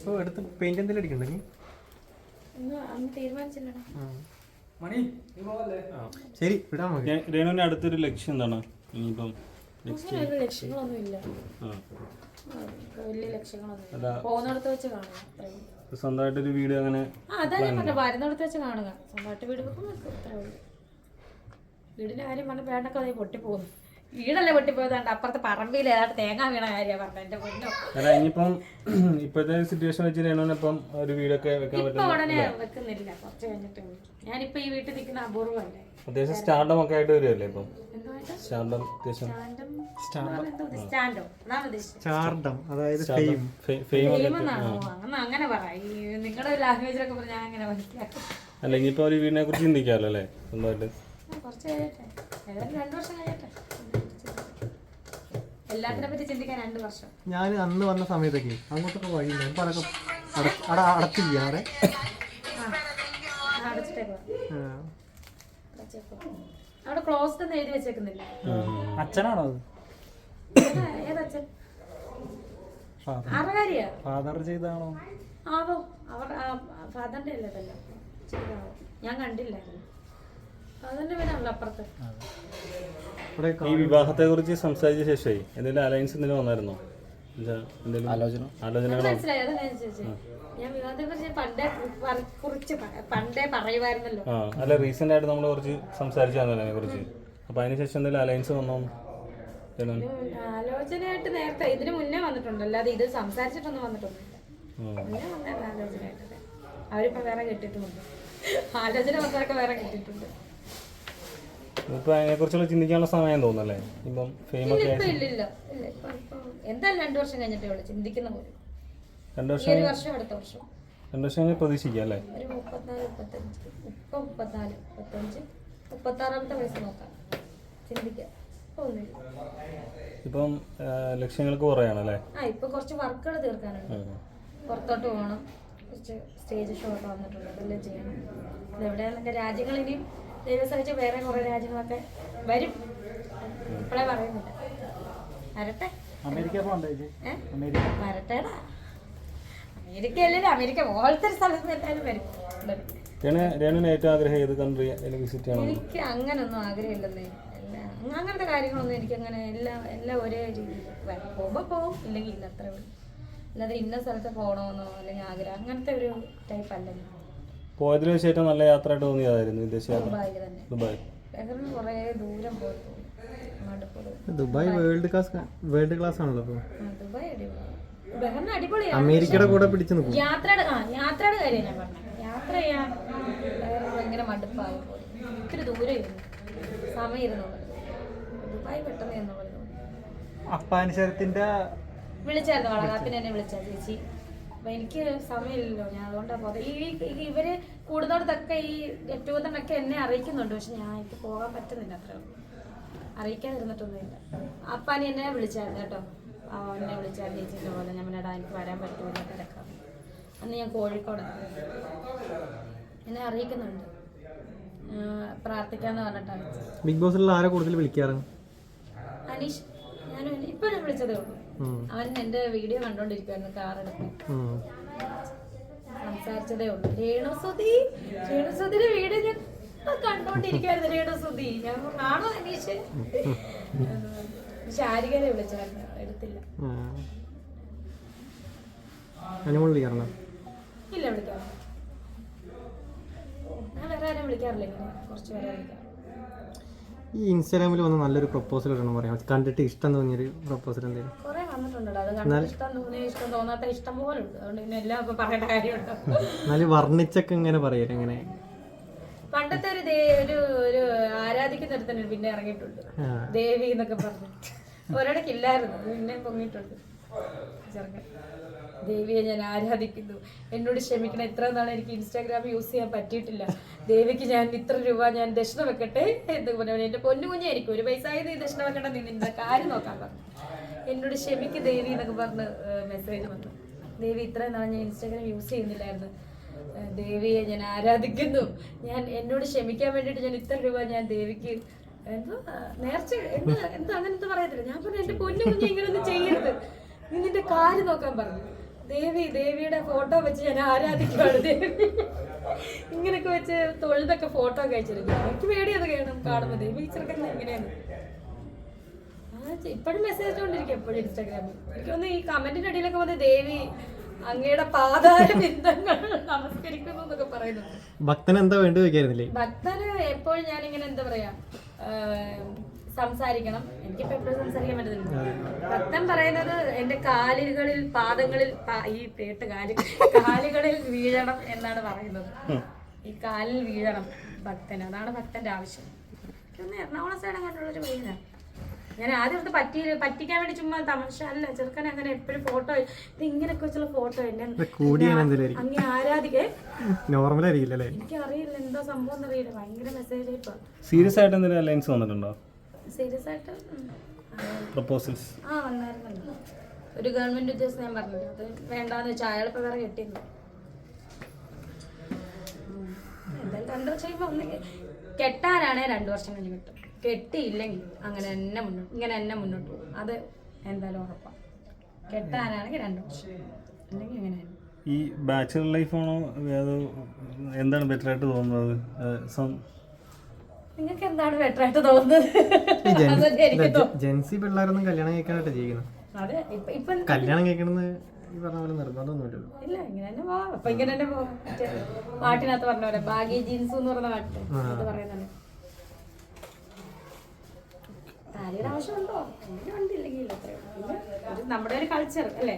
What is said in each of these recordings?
ഇപ്പോൾ എടുത്ത് പെയിന്റ് എന്തെങ്കിലും അടിക്കണ്ടേ നീ? ഒന്നും അന്ന് തീരുമാനിച്ചില്ലടാ മണി നീ പോവല്ലേ? ശരി വിടാ രേണുവിന്റെ അടുത്തൊരു ലക്ഷ്യം എന്താണ്? ഇനിയിപ്പം സ്വന്തമായിട്ടൊരു വീട് അങ്ങനെ വരുന്നിടത്ത് വെച്ച് കാണുക. സ്വന്തമായിട്ട് വീട് വീടിന് കാര്യം പറഞ്ഞ പേടൊക്കെ പൊട്ടി പൊട്ടിപ്പോകുന്നു. വീടല്ലേ പൊട്ടിപ്പോയതുകൊണ്ട് അപ്പുറത്തെ പറമ്പിൽ ഏതാണ്ട് തേങ്ങ വീണ കാര്യമാണ് പറഞ്ഞത് എന്റെ പൊന്നോ. അല്ല ഇനിയിപ്പം ഇപ്പോഴത്തെ സിറ്റുവേഷൻ വെച്ച് ഇപ്പം ഒരു വീടൊക്കെ വെക്കാൻ ഇപ്പൊ ഉടനെ വെക്കുന്നില്ല. കുറച്ച് കഴിഞ്ഞിട്ട് ഞാനിപ്പോ ഈ വീട്ടിൽ നിൽക്കുന്ന അത്യാവശ്യം സ്റ്റാർഡം ഒക്കെ ആയിട്ട് വരുമല്ലേ ഇപ്പം? എന്തുമായിട്ട് സ്റ്റാർഡം അത്യാവശ്യം സ്റ്റാൻഡും? ഉദ്ദേശിച്ചത്? സ്റ്റാൻഡോ? അതാണ് ഉദ്ദേശിച്ചത്. ചാർഡം അതായത് ഫെയിം. ഫെയിം ഒക്കെ ഫെയിമെന്നാണോ അങ്ങനെ അങ്ങനെ പറ. ഈ നിങ്ങളുടെ ലാംഗ്വേജിലൊക്കെ പറഞ്ഞാൽ ഞാൻ അങ്ങനെ മനസ്സിലാക്കും. അല്ല ഇനിയിപ്പോ ഒരു വീടിനെ കുറിച്ച് ചിന്തിക്കാമല്ലോ അല്ലേ? സ്വന്തമായിട്ട്. കുറച്ച് കഴിയട്ടെ. ഏതായാലും രണ്ടു വർഷം കഴിയട്ടെ. എല്ലാത്തിനെ പറ്റി ചിന്തിക്കാൻ രണ്ട് വർഷം. ഞാൻ അന്ന് വന്ന സമയത്തൊക്കെ അങ്ങോട്ടൊക്കെ വഴി ഇപ്പൊ അതൊക്കെ അട- അട അടച്ചില്ല അവിടെ. ആ, അവിടെ ക്ലോസ്ഡ് എന്ന് എഴുതി വെച്ചേക്കുന്നില്ല. അച്ഛനാണോ ഏതച്ഛൻ ഫാദർ ചെയ്താണോ ആവോ അവർ ഫാദറിന്റെ അല്ലേ ഞാൻ കണ്ടില്ലായിരുന്നു. ഈ വിവാഹത്തെ കുറിച്ച് സംസാരിച്ച ശേഷമേ എന്തെങ്കിലും അലയൻസ് എന്തെങ്കിലും വന്നായിരുന്നോ? ആലോചന. ആലോചനകളോ ഞാൻ വിവാഹത്തെ കുറിച്ച് പണ്ടേ കുറിച്ച് പണ്ടേ പറയുമായിരുന്നല്ലോ. ആ അല്ല റീസെന്റ് ആയിട്ട് നമ്മൾ കുറച്ച് സംസാരിച്ചായിരുന്നു അതിനെ കുറിച്ച്. അപ്പൊ അതിനുശേഷം എന്തെങ്കിലും അലയൻസ് വന്നോ? ആലോചനയായിട്ട് നേരത്തെ ഇതിനു മുന്നേ വന്നിട്ടുണ്ട്. അല്ലാതെ ഇത് സംസാരിച്ചിട്ടൊന്നും വന്നിട്ടൊന്നുമില്ല ആലോചനയായിട്ട്. അവരിപ്പോ വേറെ കെട്ടിട്ടുമുണ്ട് ആലോചന വന്നതൊക്കെ വേറെ കെട്ടിട്ടുണ്ട് ഇപ്പൊ അതിനെ കുറിച്ചുള്ള ചിന്തിക്കാനുള്ള സമയം തോന്നുന്നല്ലേ? ഇപ്പം ഫേമസ് എന്തായാലും രണ്ടു വർഷം കഴിഞ്ഞിട്ടേ ഉള്ളൂ. ചിന്തിക്കുന്ന പോലും. രണ്ടു വർഷം ഒരു വർഷം അടുത്ത വർഷം. രണ്ടു വർഷം കഴിഞ്ഞ് പ്രതീക്ഷിക്കാം അല്ലേ? ഒരു മുപ്പത്തിനാല് മുപ്പത്തഞ്ച്. ഇപ്പൊ മുപ്പത്തിനാല് മുപ്പത്തഞ്ച്. മുപ്പത്താറാമത്തെ വയസ്സ് നോക്കാം. ചിന്തിക്കാം. ഇപ്പൊ ഇപ്പം ആ, ലക്ഷ്യങ്ങൾക്ക് കുറയാണ് അല്ലേ? ആ ഇപ്പൊ കുറച്ച് വർക്കുകൾ തീർക്കാനുണ്ട്. പുറത്തോട്ട് പോകണം. കുറച്ച് സ്റ്റേജ് ഷോ ഒക്കെ വന്നിട്ടുണ്ട്. അതെല്ലാം ചെയ്യണം. ഇതെവിടെയാണ് എന്റെ രാജ്യങ്ങൾ ഇനിയും ദൈവം സഹിച്ച് വേറെ കുറേ രാജ്യങ്ങളൊക്കെ വരും. ഇപ്പോഴേ പറയുന്നില്ല. വരട്ടെ. അമേരിക്ക വരട്ടേടാ. അമേരിക്കയല്ലേ അമേരിക്ക പോലത്തെ ഒരു സ്ഥലത്ത് എല്ലാവരും വരും. ഏറ്റവും ആഗ്രഹം ഏത് കൺട്രി വിസിറ്റ് എനിക്ക് അങ്ങനൊന്നും ആഗ്രഹമില്ലെന്നേ. അങ്ങനത്തെ കാര്യങ്ങളൊന്നും എനിക്ക് അങ്ങനെ എല്ലാം എല്ലാം ഒരേ രീതിയിൽ പോകുമ്പോൾ പോകും ഇല്ലെങ്കിൽ ഇല്ല അത്രേ ഉള്ളൂ. അല്ലാതെ ഇന്ന സ്ഥലത്ത് പോകണമെന്നോ അല്ലെങ്കിൽ ആഗ്രഹം അങ്ങനത്തെ ഒരു ടൈപ്പ് അല്ലല്ലോ. പോയതിൽ വെച്ച് ഏറ്റവും നല്ല യാത്രയായിട്ട് തോന്നിയതായിരുന്നു വിദേശ യാത്ര ദുബായ്. കുറേ ദൂരം പോകും മടുപ്പുള്ളൂ Dubai world class world class ആണല്ലോ ഇപ്പോൾ അമേരിക്കയുടെ കൂടെ പിടിച്ചു നിൽക്കും. യാത്രയുടെ ആ യാത്രയുടെ കാര്യം ഞാൻ പറഞ്ഞത് യാത്ര ചെയ്യാൻ ഭയങ്കര മടുപ്പായി പോയി. ഒത്തിരി ദൂരം ഇരുന്നു. സമയം ഇരുന്നു ദുബായ് പെട്ടെന്ന് വിളിച്ചായിരുന്നു വളകാപ്പിനെ വിളിച്ചാ ചേച്ചി. അപ്പൊ എനിക്ക് സമയമില്ലല്ലോ. ഞാൻ അതുകൊണ്ടാണ് പോകുന്നത് ഈ ഇവർ കൂടുന്നിടത്തൊക്കെ ഈ ഗെറ്റുഗതറിനൊക്കെ എന്നെ അറിയിക്കുന്നുണ്ട്. പക്ഷെ ഞാൻ എനിക്ക് പോകാൻ പറ്റുന്നില്ല അത്ര അറിയിക്കാതിരുന്നിട്ടൊന്നുമില്ല. അപ്പാനി എന്നെ വിളിച്ചായിരുന്നു കേട്ടോ. ആ എന്നെ വിളിച്ചായിരുന്നു ചേച്ചിന്റെ പോലെ. ഞാൻ പറഞ്ഞാ എനിക്ക് വരാൻ പറ്റുമോ? തിരക്കാം. അന്ന് ഞാൻ കോഴിക്കോട്. എന്നെ അറിയിക്കുന്നുണ്ട്. പ്രാർത്ഥിക്കാന്ന് പറഞ്ഞിട്ടാണ് ബിഗ് ബോസിലുള്ള ആരെ കൂടുതൽ വിളിക്കാറ്? അനീഷ്. ഞാൻ ഇപ്പൊ ഞാൻ വിളിച്ചതേ ഉള്ളൂ. അവൻ എന്റെ വീഡിയോ കണ്ടോണ്ടിരിക്കുവായിരുന്നു കാറെടുത്ത് ഉം. സംസാരിച്ചതേ ഉള്ളൂ. രേണുസുതി രേണുസുതിയുടെ വീഡിയോ ഞാൻ കണ്ടോണ്ടിരിക്കുവായിരുന്നു. രേണുസുതി അനീഷ്? വിളിച്ചായിരുന്നു. എടുത്തില്ല. ഇല്ല ഞാൻ വേറെ ആരും വിളിക്കാറില്ല കുറച്ച് പേരെ വിളിക്കാം. ഈ ഇൻസ്റ്റാഗ്രാമിൽ വന്ന നല്ലൊരു പ്രപ്പോസൽ ഒരെണ്ണം പറയാം. കണ്ടിട്ട് ഇഷ്ടം തോന്നിയൊരു പ്രപ്പോസൽ എന്തെങ്കിലും കുറെ വന്നിട്ടുണ്ടല്ലോ. അത് കണ്ടിട്ട് ഇഷ്ടം തോന്നിയ ഇഷ്ടം തോന്നാത്ത ഇഷ്ടം പോലെ ഉണ്ട്. അതുകൊണ്ട് പിന്നെ എല്ലാം ഇപ്പൊ പറയേണ്ട കാര്യമുണ്ടോ? എന്നാലും വർണിച്ചൊക്കെ ഇങ്ങനെ പറയല്ലേ ഇങ്ങനെ. പണ്ടത്തെ ഒരു ദേ ഒരു ഒരു ആരാധിക്കുന്ന ഒരുത്തന് പിന്നെ ഇറങ്ങിയിട്ടുണ്ട്. ദേവി എന്നൊക്കെ പറഞ്ഞു ഒരിടയ്ക്ക് പിന്നെ പൊങ്ങിയിട്ടുണ്ട്. ദേവിയെ ഞാൻ ആരാധിക്കുന്നു. എന്നോട് ക്ഷമിക്കണം. ഇത്ര നാൾ എനിക്ക് ഇൻസ്റ്റാഗ്രാം യൂസ് ചെയ്യാൻ പറ്റിയിട്ടില്ല. ദേവിക്ക് ഞാൻ ഇത്ര രൂപ ഞാൻ ദക്ഷിണ വെക്കട്ടെ എന്ന് പറഞ്ഞു എന്റെ പൊന്നു കുഞ്ഞായിരിക്കും ഒരു പൈസ ആയത് ദക്ഷിണ വെക്കട്ടെ നീ നിന്റെ കാര്യം നോക്കാൻ പറഞ്ഞു എന്നോട് ക്ഷമിക്ക് ദേവി എന്നൊക്കെ പറഞ്ഞ് മെസ്സേജ് വന്നു. ദേവി ഇത്ര നാൾ ഞാൻ ഇൻസ്റ്റാഗ്രാം യൂസ് ചെയ്യുന്നില്ലായിരുന്നു. ദേവിയെ ഞാൻ ആരാധിക്കുന്നു. ഞാൻ എന്നോട് ക്ഷമിക്കാൻ വേണ്ടിയിട്ട് ഞാൻ ഇത്ര രൂപ ഞാൻ ദേവിക്ക് എന്തോ? നേർച്ച എന്താ എന്താ അങ്ങനത്തെ ഞാൻ പറഞ്ഞു എന്റെ പൊന്നു കുഞ്ഞ് ഇങ്ങനൊന്നും ചെയ്യരുത്. നീ നിന്റെ കാൽ നോക്കാൻ പറഞ്ഞു. ദേവി ദേവിയുടെ ഫോട്ടോ വെച്ച് ഞാൻ ആരാധിക്കുവാണ് ദേവി. ഇങ്ങനെയൊക്കെ വെച്ച് തൊഴുതൊക്കെ ഫോട്ടോ ഒക്കെ അയച്ചിരിക്കും എനിക്ക് പേടിയത് കേണം കാണുമ്പോൾ ദേവി ചെറുക്കൻ എങ്ങനെയാണ് ഇപ്പോഴും മെസ്സേജ് കൊണ്ടിരിക്കും എപ്പോഴും ഇൻസ്റ്റാഗ്രാമിൽ എനിക്കൊന്ന് ഈ കമന്റിന്റെ അടിയിലൊക്കെ വന്ന് ദേവി അങ്ങയുടെ പാതാര ബിന്ദങ്ങൾ നമസ്കരിക്കുന്നു എന്നൊക്കെ പറയുന്നുണ്ട് ഭക്തൻ എന്താ വേണ്ടി വെക്കായിരുന്നില്ലേ ഭക്തന് എപ്പോഴും ഞാൻ ഇങ്ങനെ എന്താ പറയാ സംസാരിക്കണം. എനിക്കിപ്പോ എപ്പോഴും സംസാരിക്കാൻ പറ്റുന്നില്ല ഭക്തൻ പറയുന്നത് എന്റെ കാലുകളിൽ പാദങ്ങളിൽ പാ- ഈ പേട്ട് കാൽ കാലുകളിൽ വീഴണം എന്നാണ് പറയുന്നത്. ഈ കാലിൽ വീഴണം ഭക്തൻ അതാണ് ഭക്തന്റെ ആവശ്യം. എറണാകുളം സൈഡ് അങ്ങോട്ടുള്ളൊരു വീഴാണ് ഞാൻ ആദ്യം ഒന്ന് പറ്റി പറ്റിക്കാൻ വേണ്ടി ചുമ്മാ തമാശ അല്ല ചെറുക്കൻ അങ്ങനെ എപ്പോഴും ഫോട്ടോ ഇത് ഇങ്ങനെയൊക്കെ വെച്ചുള്ള ഫോട്ടോ എന്നെ അങ്ങനെ ആരാധികെ എന്തെങ്കിലും അങ്ങേ ആരാധികേ നോർമൽ ആയിരിക്കില്ല എനിക്ക് അറിയില്ല എന്താ സംഭവം എന്നറിയില്ല. ഭയങ്കര മെസ്സേജ് ഇപ്പൊ. സീരിയസ് ആയിട്ട് എന്തെങ്കിലും അലയൻസ് വന്നിട്ടുണ്ടോ? സീരിയസ് ആയിട്ട് പ്രപ്പോസൽസ് ആ വന്നായിരുന്നല്ലോ ഒരു ഗവൺമെന്റ് ഉദ്യോഗസ്ഥൻ ഞാൻ പറഞ്ഞില്ല അത് വേണ്ടാന്ന് വെച്ചാൽ അയാളിപ്പോ വേറെ കെട്ടിയിരുന്നു. എന്തായാലും രണ്ടു വർഷം കഴിയുമ്പോ ഒന്നെങ്കിൽ കെട്ടാനാണേ രണ്ടു വർഷം കഴിഞ്ഞ് കിട്ടും. കെട്ടിയില്ലെങ്കിൽ അങ്ങനെ തന്നെ മുന്നോട്ട് ഇങ്ങനെ തന്നെ മുന്നോട്ട് പോകും. അത് എന്തായാലും ഉറപ്പാണ് കെട്ടാനാണെങ്കിൽ രണ്ടു വർഷം. അല്ലെങ്കിൽ ഇങ്ങനെ തന്നെ. ഈ ബാച്ചുലർ ലൈഫാണോ എന്താണ് ബെറ്റർ ആയിട്ട് തോന്നുന്നത്? നിങ്ങൾക്ക് എന്താണ് ബെറ്റർ ആയിട്ട് തോന്നുന്നത്? ജെൻസി പിള്ളേരൊന്നും കല്യാണം കഴിക്കാനായിട്ട് ജീവിക്കുന്നത് അതെ ഇപ്പൊ ഇപ്പൊ കല്യാണം കഴിക്കണമെന്ന് ഈ പറഞ്ഞ പോലെ നിർബന്ധമൊന്നുമില്ലല്ലോ. ഇല്ല ഇങ്ങനെ തന്നെ പോവാം. അപ്പൊ ഇങ്ങനെ തന്നെ പോവാം. പാട്ടിനകത്ത് പറഞ്ഞ പോലെ ബാഗി ജീൻസ് എന്ന് പറഞ്ഞ പാട്ട് അത് ആവശ്യമുണ്ടോ അങ്ങനെ നമ്മുടെ ഒരു കൾച്ചർ അല്ലേ?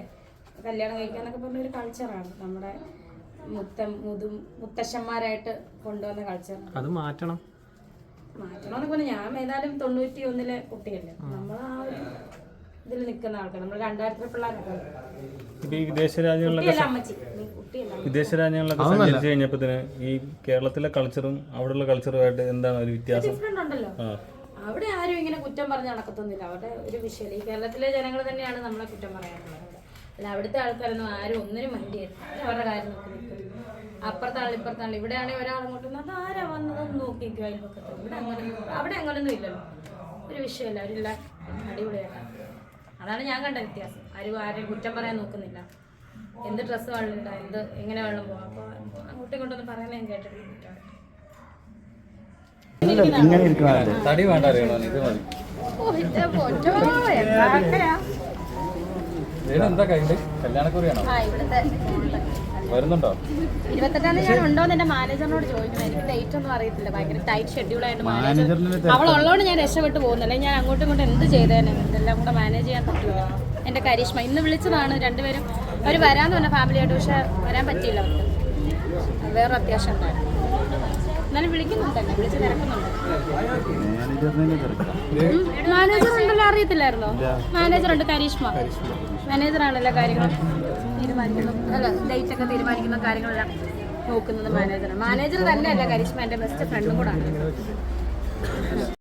കല്യാണം കഴിക്കാന്നൊക്കെ പറഞ്ഞ ഒരു കൾച്ചറാണ് നമ്മുടെ മുത്ത മുതു മുത്തശ്ശന്മാരായിട്ട് കൊണ്ടുവന്ന കൾച്ചർ അത് മാറ്റണം. മാറ്റണമെന്ന് പറഞ്ഞാൽ ഞാൻ ഏതായാലും തൊണ്ണൂറ്റി ഒന്നിലെ കുട്ടിയല്ലേ. നമ്മൾ ആ ഒരു ഇതിൽ നിൽക്കുന്ന ആൾക്കാർ നമ്മൾ രണ്ടായിരത്തിലെ പിള്ളേരൊക്കെ. വിദേശ രാജ്യങ്ങളിലൊക്കെ വിദേശ രാജ്യങ്ങളിലൊക്കെ സഞ്ചരിച്ചു ഈ കേരളത്തിലെ കൾച്ചറും അവിടെയുള്ള കൾച്ചറുമായിട്ട് എന്താണ് ഒരു വ്യത്യാസം? ഉണ്ടല്ലോ. ആ. അവിടെ ആരും ഇങ്ങനെ കുറ്റം പറഞ്ഞ് നടക്കത്തൊന്നുമില്ല. അവിടെ ഒരു വിഷയം ഈ കേരളത്തിലെ ജനങ്ങൾ തന്നെയാണ് നമ്മളെ കുറ്റം പറയാനുള്ളത്. അല്ല അവിടുത്തെ ആൾക്കാരൊന്നും ആരും ഒന്നിനും മണ്ടി ചെയ്യരുത് അവരുടെ കാര്യം നോക്കി നിൽക്കും അപ്പുറത്താൾ ഇപ്പുറത്താൾ ഇവിടെയാണെങ്കിൽ ഒരാളങ്ങോട്ട് വന്ന് അത് ആരാ വന്നതെന്ന് നോക്കിയിരിക്കും അയൽപക്കത്ത് ഇവിടെ അങ്ങനെ അവിടെ അങ്ങനൊന്നും ഇല്ലല്ലോ. ഒരു വിഷയമല്ല. അവരെല്ലാം അടിപൊളിയായിട്ടാണ് അതാണ് ഞാൻ കണ്ട വ്യത്യാസം. ആരും ആരെയും കുറ്റം പറയാൻ നോക്കുന്നില്ല. എന്ത് ഡ്രസ്സ് വെള്ളം എന്ത് എങ്ങനെ വെള്ളം പോകാം അപ്പോൾ അങ്ങോട്ടും ഇങ്ങോട്ടൊന്നും പറയാൻ ഞാൻ കേട്ടിട്ടില്ല തടി വേണ്ട അറിയണോ? ഇത് മതി. എന്താ കയ്യിൽ കല്യാണക്കുറിയാണോ? വരുന്നുണ്ടോ? ഇരുപത്തെട്ടാം ഞാൻ ഉണ്ടോന്ന് എന്റെ മാനേജറിനോട് ചോദിക്കണം എനിക്ക് ഡേറ്റ് ഒന്നും അറിയത്തില്ല. ഭയങ്കര ടൈറ്റ് ഷെഡ്യൂൾ മാനേജർ അവൾ ഉള്ളതുകൊണ്ട് ഞാൻ രക്ഷപ്പെട്ട് പോകുന്നില്ല ഞാൻ അങ്ങോട്ടും ഇങ്ങോട്ടും എന്ത് ചെയ്തേനെ? ഇതെല്ലാം കൂടെ മാനേജ് ചെയ്യാൻ പറ്റുമോ എന്റെ കരീഷ്മ ഇന്ന് വിളിച്ചതാണ് രണ്ടുപേരും. അവർ വരാന്ന് പറഞ്ഞ ഫാമിലിയായിട്ട് പക്ഷെ വരാൻ പറ്റിയില്ല അവർക്ക്. വേറെ അത്യാവശ്യം ഉണ്ടായിരുന്നു. എന്നാലും വിളിക്കുന്നുണ്ട് എന്നെ. വിളിച്ച് തിരക്കുന്നുണ്ട്. മാനേജർ ഉണ്ടല്ലോ അറിയത്തില്ലായിരുന്നോ? മാനേജർ ഉണ്ട് കരീഷ്മ. മാനേജർ ആണല്ലോ കാര്യങ്ങൾ തീരുമാനിക്കുന്നത്. അല്ല ഡേറ്റ് ഒക്കെ തീരുമാനിക്കുന്ന കാര്യങ്ങളെല്ലാം നോക്കുന്നത് മാനേജർ മാനേജർ തന്നെയല്ല കരീഷ്മ എന്റെ ബെസ്റ്റ് ഫ്രണ്ടും കൂടാണ്